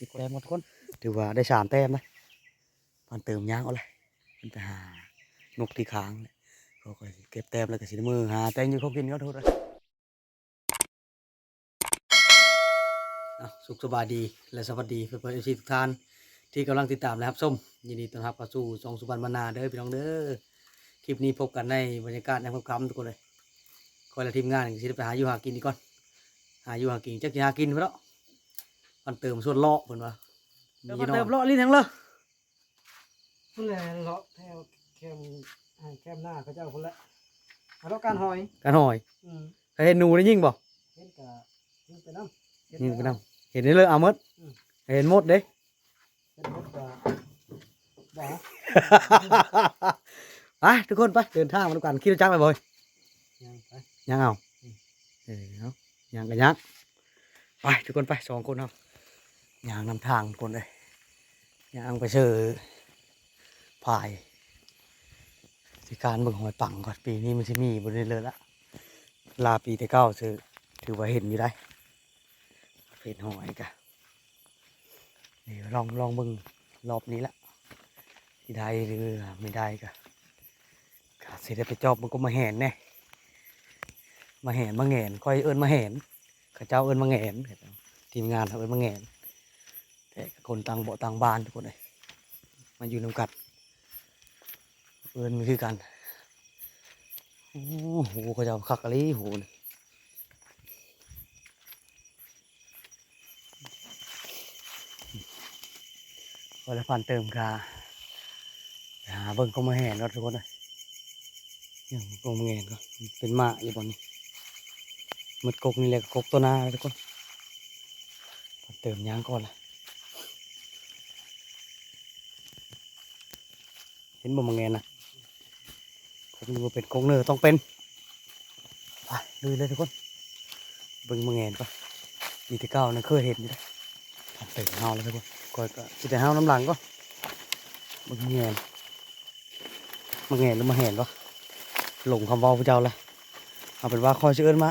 กินแต้มหมดคน ถือว่าได้สามแต้มนะมันเติมยางเอาเลยมันไปหานกที่ค้างเลยเขาก็สิเก็บแต้มแล้วก็สิ้มือหาแต้มอยู่เขากินเขาโทษเลยสุขสบายดีและสวัสดีเพื่อนๆเอฟซีทุกท่านที่กำลังติดตามนะครับส้มยินดีต้อนรับเข้าสู่ช่องสุพรรณบรรณาเด้อพี่น้องเด้อคลิปนี้พบกันในบรรยากาศในค่ำๆทุกคนเลยคอยละทีมงานสิได้ไปหาอยู่หากินดีก่อนหาอยู่หากินจักสิหากินเพื่อ วมันเติมส่วนเลาะเพิ่นว่าเดี๋ยวมีมันน้อเติงมเลาะลิ้นทั้งเลยพุ่นแหละเลาะแถวแคมอ่าแคมหน้าเขาเจ้าพุ่นละมาเลาะการหอยกันหอยอืมเคยเห็นหนูได้ยิ่งบ่เห็นกะยิงไปน้ำเห็ยิ่งไปแต่นำเห็นได้เลยเอาหมดอืมเห็นหมดเด้เห็นหมดกะบ่ไปทุกคนไปเดินทางมาดูกันขี่รถจักรไปบ่อยยังไปยังเอาอืมเออเอายังกันยังไปทุกคนไปสองคนเอา ยางนำทางคนเลยยางไปเชื่อพายที่การเบิ่งหอยปังก่อนปีนี้มันจะมีบนนี้เลยละลาปีแต่เก้าซื้อถือว่าเห็นอยู่ได้เห็นหอยกะนี่ลองลองเบิ่งรอบนี้ละที่ได้หรือไม่ได้กะกะสิได้ไปจอบมันก็มาแหนแน่มาแหนมาแหนคอยเอิญมาแหนข้าเจ้าเอิญมาแหนทีมงานเขาเอิญมาแหน แต่คนต่างบ่ต่างบ้านทุกคนเลยมาอยู่นำกัดเอิญมันคือกันโอ้โหเขาจ้าคักอะไรโหนี่วันละพันเติมกาหาเบิ่งก็มาแหนรถทุกคนเลยยังก็มาแหนก็เป็นหมาอยู่บนนี้หมดกกนี่แหละกกตัวหนาทุกคนเติมยางก่อนละ เห็นบ่มังแงนนะกกนี่บ่เป็นกกเนื้อต้องเป็นไปลุยเลยทุกคนเบิ่งมังแงนก่อนอีที่เก้านั่นเคยเห็นอยู่เลยเติมเฮาแล้วทุกคนก่อนก็สิต่เฮาน้ำหลังก็เบิ่งมังแงนมังแงนหรือมังแหนก็หลงคำว้าพระเจ้าเละเอาเป็นว่าคอยชื่อเอิ้นมา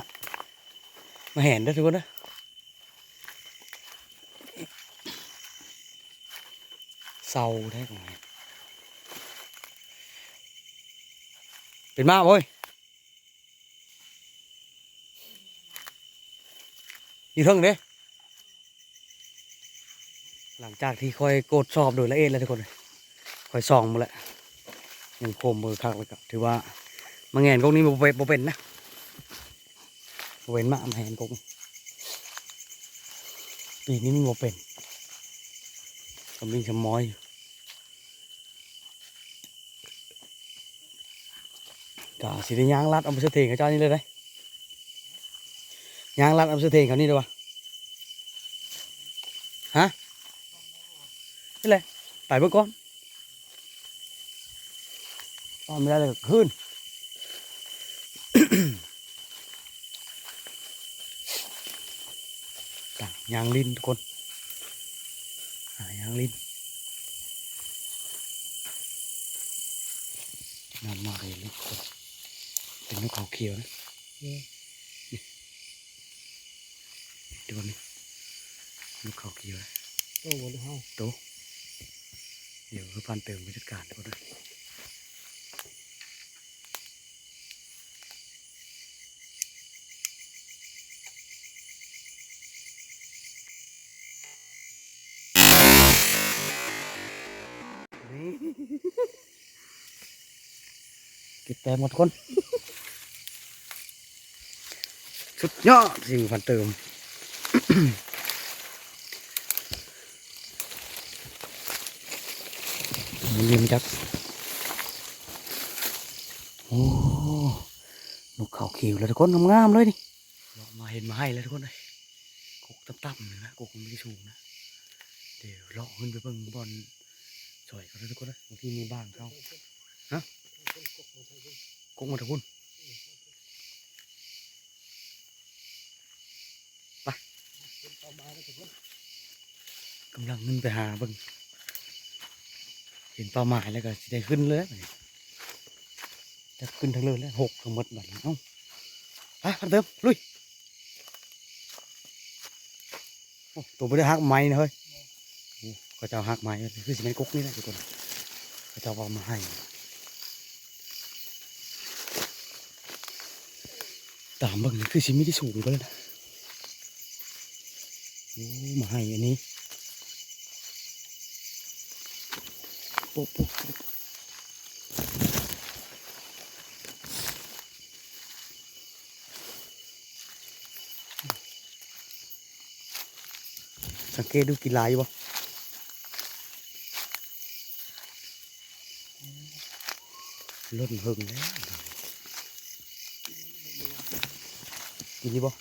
มาเห็นได้ทุกคนนะเศร้าแท้ของ เป็นมาโว้ยอยู่เทิงเด้หลังจากที่คอยกดสอบโดยละเอียดแล้วทุกคนคอยส่องมาแล้วยังโคมมือคักเลยกับถือว่ามาแงนกงนี้บ่เป็นบ่เป็นนะเว้นมามาแหนกงปีนี้มันโมเป็นกำลังชะมอยอยู่ กะสิได้ยางลัดเอาไปเสถียงกับเจ้านี่เลยได้ยางลัดเอาไปเสถียงเขานี่เลยวะฮะนี่เลยไปเบิ่งก่อนตอนไม่ได้เลยก็ขึ้นต่างยางลิ้นทุกคนหายางลิ้นนำมาเลยทุกคนเป็ นนกเขาเขียวนะนี่ดูนี่นกเขาเขียวนะโตบ่หรือเฮาโตะเดี๋ยวคือพันเติมไปจัดการทุกคนเลยนี่เก็บแต่หมดคน สุดยอดสิ่งพันเติมมันยืมจักโอ้นกเขาเขียวแล้วทุกคนงามๆเลยนี่เรามาเห็นมาให้แล้วทุกคนเลยกกต่ำๆนะกกไม่ได้สูงนะเดี๋ยวเลาะขึ้นไปเบิ่งบอลสวยกันเลยทุกคนเลยบางทีมีบ้างเขาฮะกกมาทุกคนไป กำลังขึ้นไปหาเบิ่งเห็นเป้าหมายแล้วก็สิได้ขึ้นเลยจะขึ้นทั้งเลยแล้วหกทั้งหมดแบบนี้เอ้าไปพันเติมลุยตัวไม่ได้หักไม้นะเฮ้ยก็จะหักไม้คือสิแม่นกกนี่แหละทุกคนก็จะเอามาให้ตามเบิ่งคือสิมีที่สูงก็แล้วนะ มาให้อันนี้โป๊ะโป๊ะโป๊ะสังเกตดูกี่ลายอยู่บ่ล้นเฮิงแล้วกินดีบ่เอา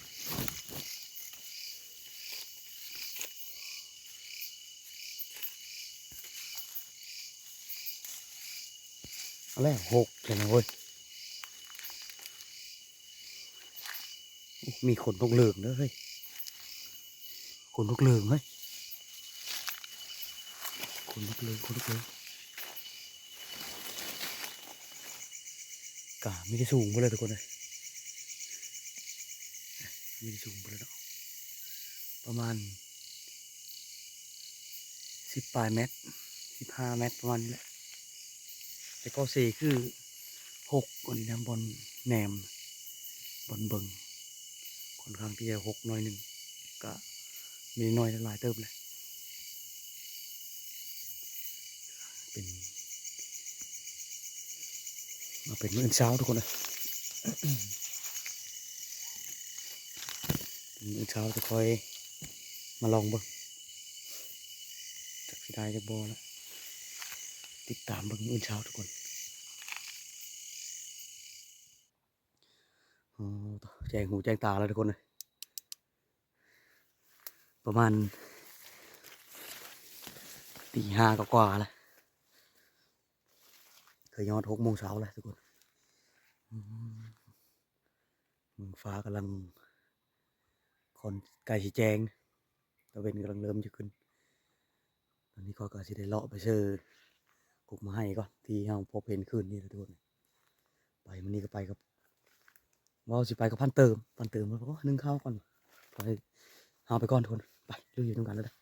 แล้วหกเลยนะเว้ย มีขนนกเหลืองด้วยเฮ้ยขนนกเหลืองเฮ้ยขนนกเหลืองขนนกเหลืองกาไม่ได้สูงไปเลยทุกคนเลยไม่ได้สูงไปเลยเนาะประมาณสิบปลายเมตรสิบห้าเมตรประมาณนี้แหละ แต่ก็สี่คือหกคนนี้นะบนแหนมบนเบิงค่อนข้างที่จะหกน้อยหนึ่งก็มีน้อยหลายเติมเลยเป็นมาเป็นมื้อเช้าทุกคนนะเมื้อเช้าจะคอยมาลองเบิ่งจากสิได้จะบอแล้ว ติดตามเบิ่งมื้อเช้าทุกคนอ๋อแจงหูแจงตาแล้วทุกคนเลยประมาณตีห้ากว่าแล้วเคยยอดหกโมงเช้าแล้วทุกคนมเมืองฟ้ากำลังคอนไก่สีแจงตะเวนกำลังเริ่มจะขึ้น ตอนนี้ก็ก็สิได้เลาะไปเชื่อ กุกมาให้ก่อนที่เราพบเห็นคืนนี้นะทุกคนไปมันนี้ก็ไปกับว่าสิไปกับพันเติมพันเติมแล้วก็นึ่งข้าวก่อนไปเอาไปก่อนทุกคนไปดูอยู่ตรงกันแล้วนะ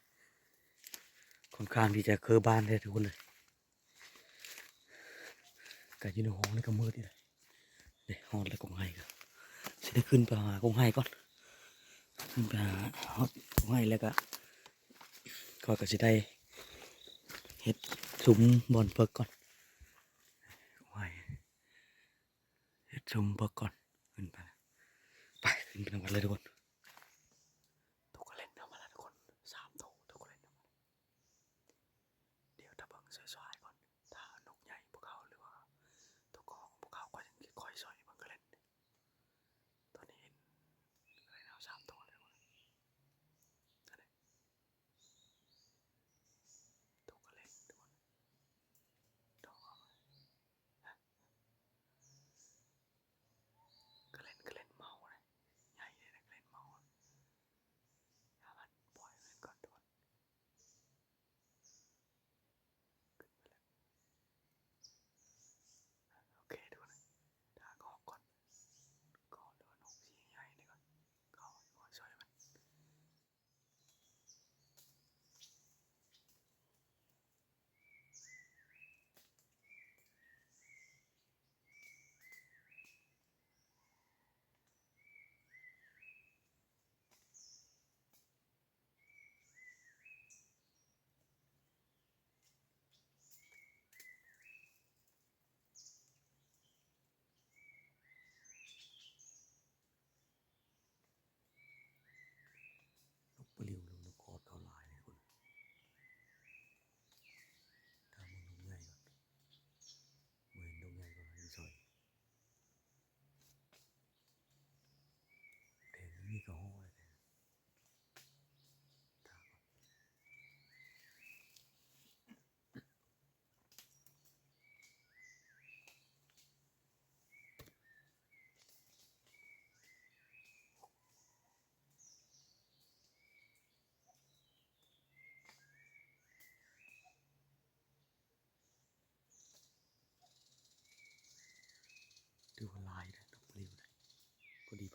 ค่อนข้างที่จะเคอบ้านเลยทุกคนเลยกัอยู่ในห้องนี่ก็มืดนี่เลยเดี๋ยวห้องแล้วกงไห้กันสิได้ขึ้นไปหากงไห้ก่อนขึ้นไปหาฮอดกงไห้แล้วก็ก็ก็สิได้เฮ็ด ซุ้มบอลเพิกก่อนไห้เฮ็ดซุ้มเพิกก่อน ขึ้นไป ไป ขึ้นไปทำกันเลยทุกคน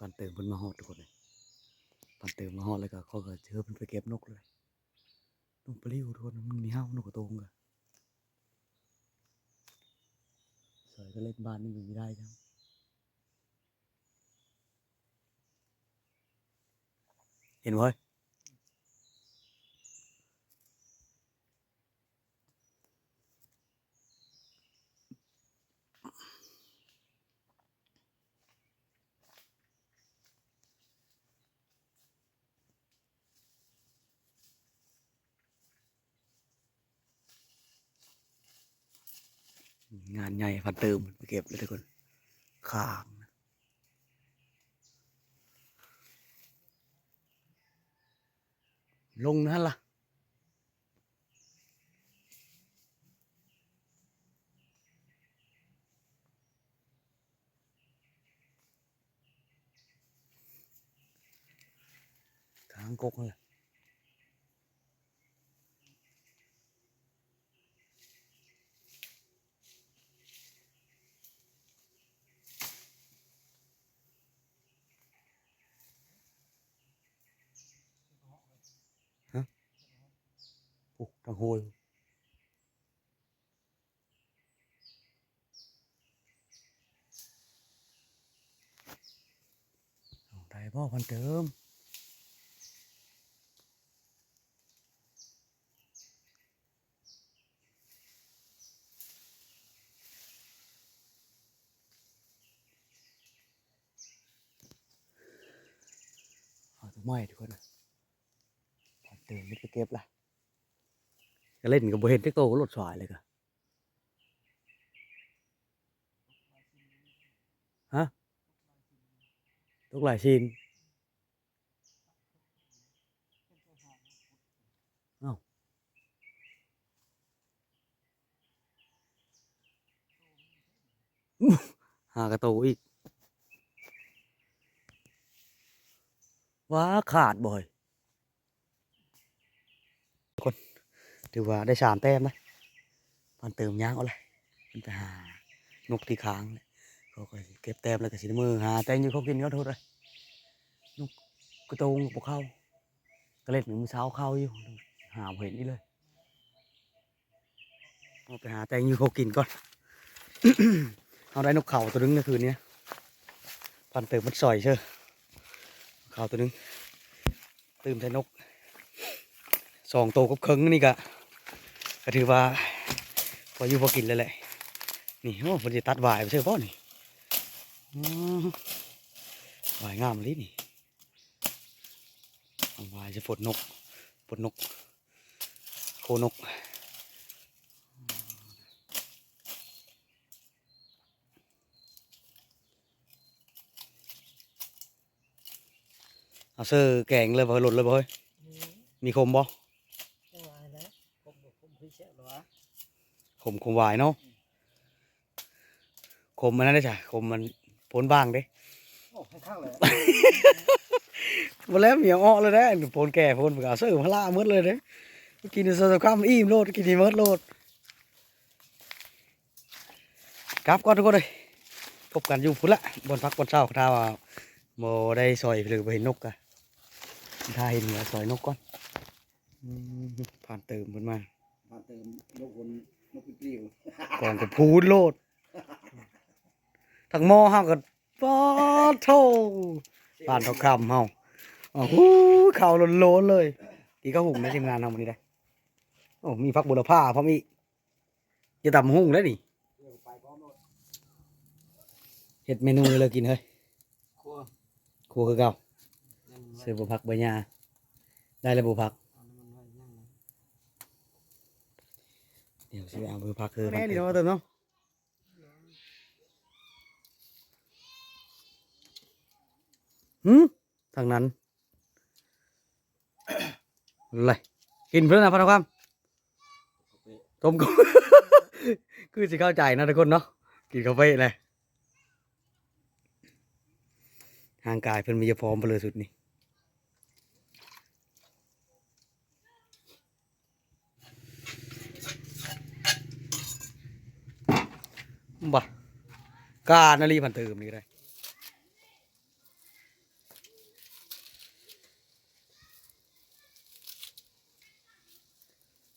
ปันเติมมันมาหอดทุกคนเลยพันเติมมาหอดแล้วก็เขาก็เชิญมันไปเก็บนกเลยนกปลิวทุกคนมันมีเห่านกกระโตงกันสวยก็เล่นบ้านนี่มันไม่ได้จังเห็นไหมย งานใหญ่พันเติมไปเก็บเลยทุกคนข้างลงนั่นล่ะทางกกนั่นแหละ โอ้ทางโหยเอาได้พ่อพันเติมเอาตัวไม้ทุกคนนะพอตื่นไม่ไปเก็บละ เล่นกับบเห็นที่โตก็รถสายเลยกะฮะทุกหลายชิ้นเอาหากระโตอีก ว้าขาดบ่อยคน ถือว่าได้สามแต้มนะมันเติมย่างเอาเลยมันจะหานกที่ค้างเลยเขาก็เก็บแต้มแล้วก็สิได้มือหาแต้มอยู่เขากินก็โทษเลยนกกระตงปกเข้าก็เล่นมือเช้าเข้าอยู่หาเห็นนี่เลยเอาไปหาแต้มอยู่เขากินก่อน เอาได้นกเขาตัวนึงในคืนนี้พันเติมมันสอยเชื่อข่าตัวนึงตื่มใส่นกสองตัวกับเคิงนี่กะ ก็ถือว่าพออยู่พอกินเลยแหละนี่โอ้มันจะตัดวายไปเชื่อป่ะนี่วายงามเลยนี่วายจะฝดนกฝดนก โคนกเอาเสื้อแกงเลยบ่หล่นเลยบ่เฮ้ยมีคมบ่ ไม่ไหวแล้วผมบอกผมพี่เชื่อหรอวะ คมคมวายเนาะคมมันนั่นได้จ้ะคมมันพ้นบ้างเด้โอ้ให้ข้างเลยมาแล้วเหมียวอ้อเลยนะโพนแก่โพนเบื่อเสื้อพลาหมดเลยเด้กินสดๆข้ามอิ่มโลดกินดีหมดโลดกลับก่อนทุกคนเลยพบกันอยู่พุ่นละบนพักบนเช้าถ้าว่าโมได้ซอยหรือไปเห็นนกอะถ้าเห็นเหนือซอยนกก่อนอืมผ่านเติมมันมามาเติมนกคน นกปลิวก่อนก็พูดโลดทั้งหม้อเฮาก็ปอดโทผ่านทองคำเฮาโอ้โหข่าวโลนๆเลยตีก็หุ่งในทีมงานเฮาวันนี้ได้โอ้มีพักบุรพาพร้อมอีกจะตำหุ่งแล้วนี่เดี๋ยวไปพร้อมหมดเห็ดเมนูเลยกินเฮ้ยครัวครัวคือเก่ายังซื้อบุพักใบหญ้าได้แล้วบุพัก เอาน้ำมันไว้ยังนะ เดี๋ยวซื้อเอาบุพักคือแม่นี่เนาะเติมเนาะหืมทางนั้นอะไรกินเพื่อนนะพันธุ์ความต้มกุ้งคือสิเข้าใจนะทุกคนเนาะกินกาแฟเลยห่างกายเพิ่นมีจะพร้อมไปเลยสุดนี่ บ่ะกานาลีพันเติมนี่ก็ได้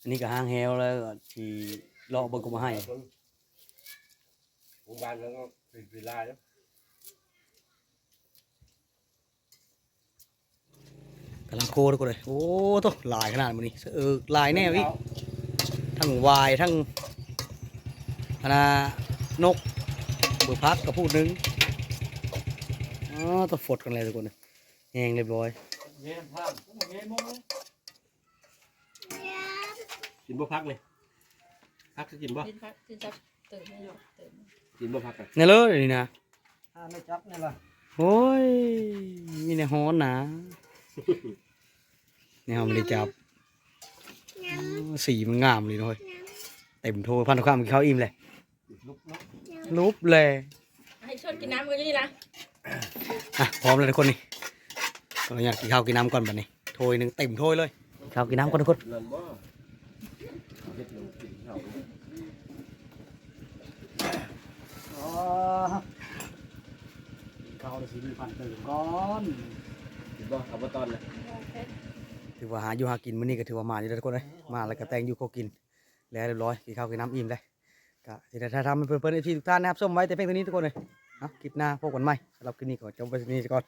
อันนี้ก็ห้างแฮวแล้วก็ที่เลาะเบิ่งก็มาให้หมู่บ้านแล้วก็เป็นเวลาแล้วกำลังโคทุกคนเลย โอ้โตหลายขนาดมันนี่เออหลายแน่วิทั้งวายทั้งพนา นกเบือพักกับพูดหนึงอ๋อต้องฝดกันเลยทุกคนเลยแหงเรียบร้อยเย็นท่านเย็นมงเลยกินบ่พักเลยพักก็กินบ่กินพักกินจับตื่นไม่หรอกตื่นกินบ่พักกันนี่เลยนี่นะถ้าไม่จับนี่ล่ะโอ้ยมีในฮ้อนนะเนี่ยมันได้จับอ๋อสีมันงามเลยนะเว้ยเต็มโทพันธุกรรมเขาอิ่มเลย ลุกลุกรูปเลยให้ชวนกินน้ำกันนี่นะอะพร้อมเลยทุกคนนี่เราอยากกินข้าวกินน้ำก่อนบัดนี้โทยหนึ่งเต็มโทยเลยข้าวกินน้ำก่อนทุกคนนั่นบ่เฮ็ดลงกินข้าวอ๋อเขาเลยสิมีพันตื่นก่อนกินบ่เอาบ่ตอนเลยถือว่าหาอยู่หากินมื้อนี้ก็ถือว่ามาอยู่แล้วทุกคนเลยมาแล้วก็แต่งอยู่ก็กินแล้วเรียบร้อยกินข้าวกินน้ำอิ่มเลย ก็ที่ได้ทำให้เพื่อนๆที่ทุกท่านนะครับส้มไว้แต่เพียงเท่านี้ทุกคนเลยเอาคลิปหน้าพบกันใหม่สำหรับคลิปนี้ก็จบไปที่นี่ก่อน